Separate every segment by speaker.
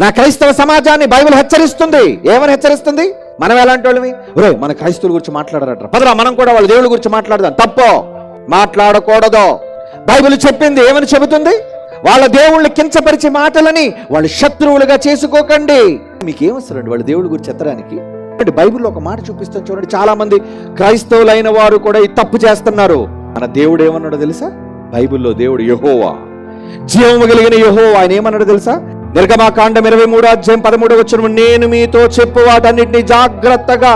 Speaker 1: నా క్రైస్తవ సమాజాన్ని బైబిల్ హెచ్చరిస్తుంది. ఏమని హెచ్చరిస్తుంది? మనం ఎలాంటి వాళ్ళమి? ఒరే మన క్రైస్తవుల గురించి మాట్లాడరట పదరా మనం కూడా వాళ్ళ దేవుళ్ళ గురించి మాట్లాడదాం. తప్పో? మాట్లాడకూడదు. బైబిల్ చెప్పింది ఏమని చెబుతుంది? వాళ్ళ దేవుళ్ళు కించపరిచే మాటలని వాళ్ళు శత్రువులుగా చేసుకోకండి. మీకేమొస్తారండి వాళ్ళ దేవుడి గురించి ఎత్తడానికి? అంటే బైబిల్లో ఒక మాట చూపిస్తాను చూడండి. చాలా మంది క్రైస్తవులైన వారు కూడా ఈ తప్పు చేస్తున్నారు. మన దేవుడు ఏమన్నాడో తెలుసా? బైబిల్లో దేవుడు యహోవా. జీవము కలిగిన యహో ఆయన ఏమన్నాడో తెలుసా? నిర్గమాకాండం ఇరవై మూడు అధ్యాయం పదమూడు వచ్చిన నేను మీతో చెప్పు వాటన్నిటిని జాగ్రత్తగా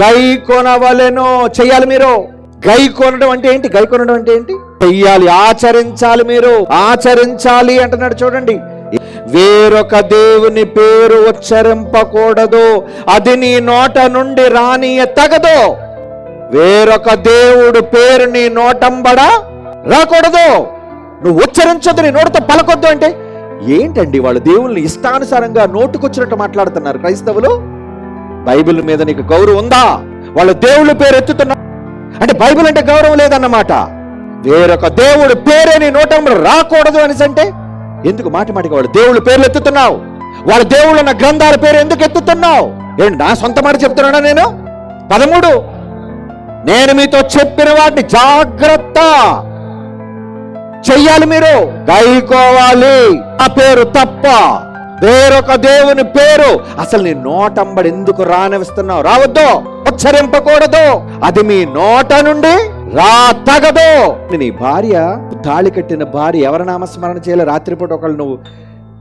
Speaker 1: గై కొనవలెను. చెయ్యాలి మీరు. గై కొనడం అంటే ఏంటి? గై కొనడం అంటే ఏంటి? చెయ్యాలి ఆచరించాలి మీరు. ఆచరించాలి అంటున్నాడు చూడండి. వేరొక దేవుని పేరు ఉచ్చరింపకూడదు. అది నీ నోట నుండి రానియ తగదు వేరొక దేవుడు పేరు నీ నోటంబడా రాకూడదు. నువ్వు ఉచ్చరించొద్దు నీ నోటితో పలకొద్దు అంటే ఏంటండి వాళ్ళు దేవుల్ని ఇష్టానుసారంగా నోటుకొచ్చినట్టు మాట్లాడుతున్నారు? క్రైస్తవులు? బైబిల్ మీద నీకు గౌరవం ఉందా? వాళ్ళ దేవుళ్ళ పేరు ఎత్తుతున్నా అంటే బైబిల్ అంటే గౌరవం లేదన్నమాట. వేరొక దేవుడు పేరే నీ నోటంబడ రాకూడదు అనేసి అంటే ఎందుకు మాటి మాటికి వాళ్ళ దేవుళ్ళ పేర్లు ఎత్తుతున్నావు? వాళ్ళ దేవుళ్ళు ఉన్న గ్రంథాల పేరు ఎందుకు ఎత్తుతున్నావు? ఏంటి నా సొంత మాట చెప్తున్నానా నేను? పదమూడు. నేను మీతో చెప్పిన వాటిని జాగ్రత్త. చెయ్యాలి మీరు? గైకోవాలి ఆ పేరు తప్ప వేరొక దేవుని పేరు. అసలు నీ నోటంబడి ఎందుకు రానిస్తున్నావు? రావద్దు. ఉచ్చరింపకూడదు. అది మీ నోట నుండి రా తగదు. నీ భార్య తాళి కట్టిన భార్య ఎవరి నామస్మరణ చేయాలి రాత్రిపూట ఒకళ్ళు నువ్వు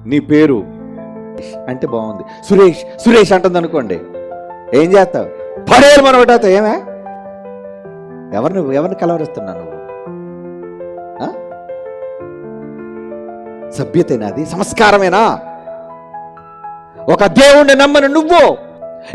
Speaker 1: నీ పేరు? అంటే బాగుంది. సురేష్ సురేష్ అంటుంది అనుకోండి. ఏం చేస్తావు? పడేలు మనం ఒకటి ఏమే? ఎవరిని ఎవరిని కలవరిస్తున్నావు సభ్యతేనా అది సంస్కారమేనా? ఒక దేవుణ్ణి నమ్మని నువ్వు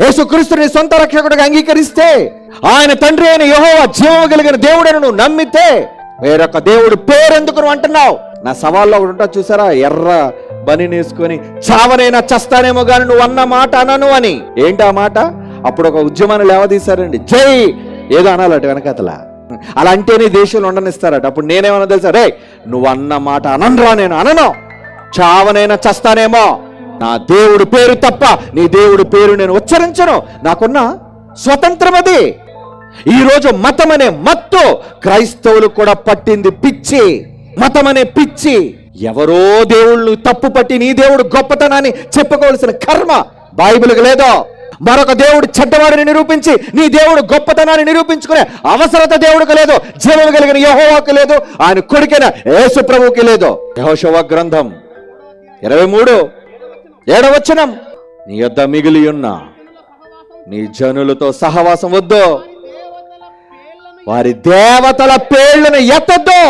Speaker 1: యేసుక్రీస్తుని సొంత రక్షకుడిగా అంగీకరిస్తే ఆయన తండ్రి అయిన యెహోవా జీవం కలిగిన దేవుడని నువ్వు నమ్మితే వేరొక దేవుడు పేరెందుకు నువ్వు అంటున్నావు? నా సవాల్లో ఒకటి ఉంటా చూసారా? ఎర్ర బని నేసుకొని చావనైనా చస్తానేమో గాని నువ్వు అన్న మాట అనను అని. ఏంటి ఆ మాట? అప్పుడు ఒక ఉద్యమాన్ని లేవదీశారండి. జై! ఏదో అనాలట వెనకతల. అలా అంటేనే దేశంలో ఉండనిస్తారట. అప్పుడు నేనేమన్నా తెలుసా? రే నువ్వు అన్న మాట అననురా నేను అనను. చావనైనా చస్తానేమో. నా దేవుడు పేరు తప్ప నీ దేవుడు పేరు నేను ఉచ్చరించను. నాకున్న స్వతంత్రం అది ఈరోజు మతం అనే మత్తు. క్రైస్తవులు కూడా పట్టింది పిచ్చి. మతం అనే పిచ్చి. ఎవరో దేవుళ్ళు తప్పు పట్టి నీ దేవుడు గొప్పతనాన్ని చెప్పుకోవాల్సిన కర్మ బైబిల్కి లేదో. మరొక దేవుడు చెడ్డవాడిని నిరూపించి నీ దేవుడు గొప్పతనాన్ని నిరూపించుకునే అవసరత దేవుడికి లేదు జీవము కలిగిన యహోవాకి లేదు ఆయన కొడుకైన యేసు ప్రభువుకి లేదు. యహోశవ గ్రంథం ఇరవై మూడు ఏడవచనం నీ యొద్ద మిగిలి ఉన్న నీ జనులతో సహవాసం వద్దు. వారి దేవతల పేర్లను ఎత్తొద్దు.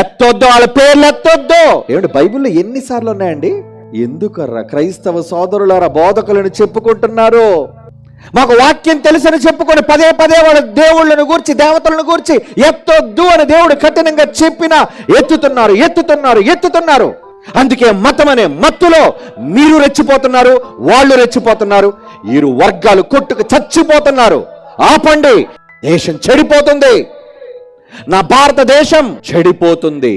Speaker 1: ఎత్తొద్దు వాళ్ళ పేర్లు ఎత్తొద్దు. ఏమిటి బైబిల్లో ఎన్నిసార్లు ఉన్నాయండి? ఎందుకర్రా? క్రైస్తవ సోదరులారా బోధకులను చెప్పుకుంటున్నారు. మాకు వాక్యం తెలుసని చెప్పుకొని పదే పదే వాళ్ళ దేవుళ్ళను గూర్చి దేవతలను గూర్చి ఎత్తొద్దు అని దేవుడు కఠినంగా చెప్పినా ఎత్తుతున్నారు ఎత్తుతున్నారు ఎత్తుతున్నారు. అందుకే మతం అనే మత్తులో మీరు రెచ్చిపోతున్నారు వాళ్ళు రెచ్చిపోతున్నారు. ఇరు వర్గాలు కొట్టుకు చచ్చిపోతున్నారు. ఆపండి దేశం చెడిపోతుంది. నా భారతదేశం చెడిపోతుంది.